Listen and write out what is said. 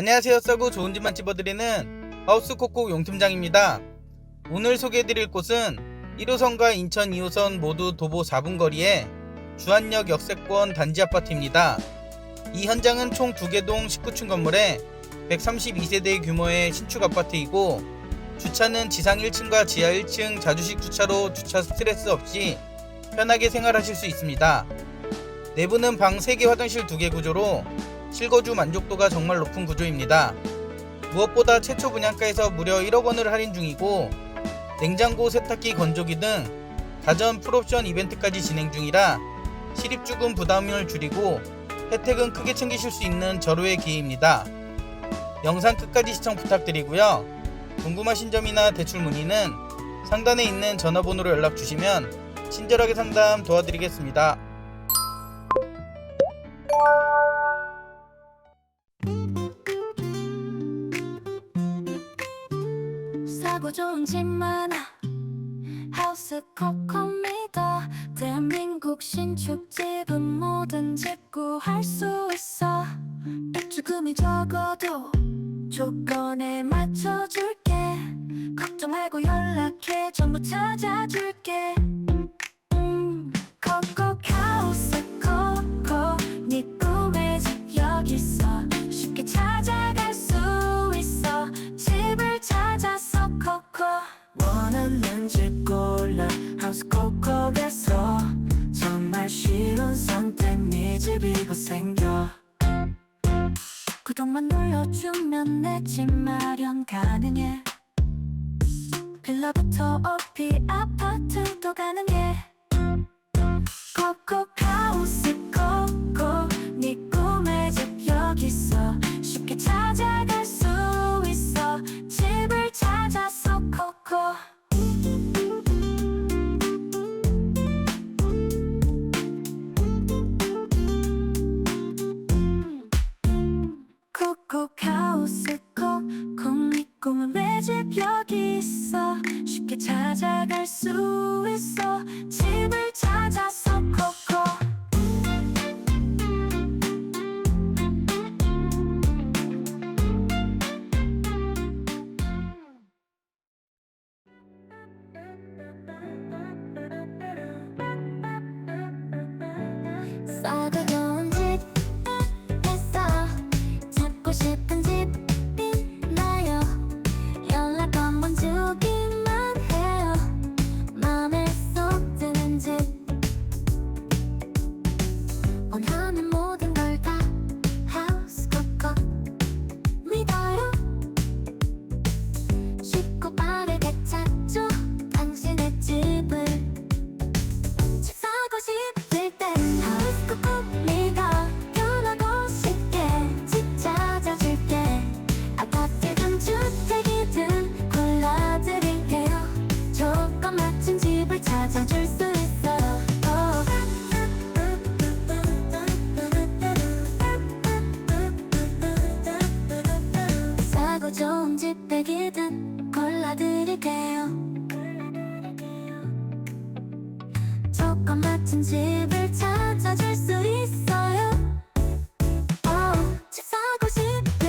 안녕하세요. 싸고 좋은 집만 집어드리는 하우스 콕콕 용팀장입니다. 오늘 소개해드릴 곳은 1호선과 인천 2호선 모두 도보 4분 거리에 주안역 역세권 단지 아파트입니다. 이 현장은 총 2개 동 19층 건물에 132세대 규모의 신축 아파트이고 주차는 지상 1층과 지하 1층 자주식 주차로 주차 스트레스 없이 편하게 생활하실 수 있습니다. 내부는 방 3개 화장실 2개 구조로 실거주 만족도가 정말 높은 구조입니다. 무엇보다 최초 분양가에서 무려 1억 원을 할인 중이고 냉장고, 세탁기, 건조기 등 가전 풀옵션 이벤트까지 진행 중이라 실입주금 부담을 줄이고 혜택은 크게 챙기실 수 있는 절호의 기회입니다. 영상 끝까지 시청 부탁드리고요. 궁금하신 점이나 대출 문의는 상단에 있는 전화번호로 연락 주시면 친절하게 상담 도와드리겠습니다. 싸고 좋은 집 많아. 하우스 코코미다 대한민국 신축집은 집 구할 수 있어. 입주금이 적어도 조건에 맞춰줄게. 걱정 말고 연락해. 전부 찾아줄게 선택 네 집이 곧 생겨. 구독만 눌러주면 내 집 마련 가능해. 빌라부터 어피 아파트도 가능해. 코코 코코 하우스 코코 네 꿈은 내집 여기 있어. 쉽게 찾아갈 수 있어. 집을 찾아서 코코. 좋 찾아줄 수 있어요 싸고 좋은 집 백이든 골라드릴게요. 조건 맞춘 집을 찾아줄 수 있어요. 어, 집 사고 싶을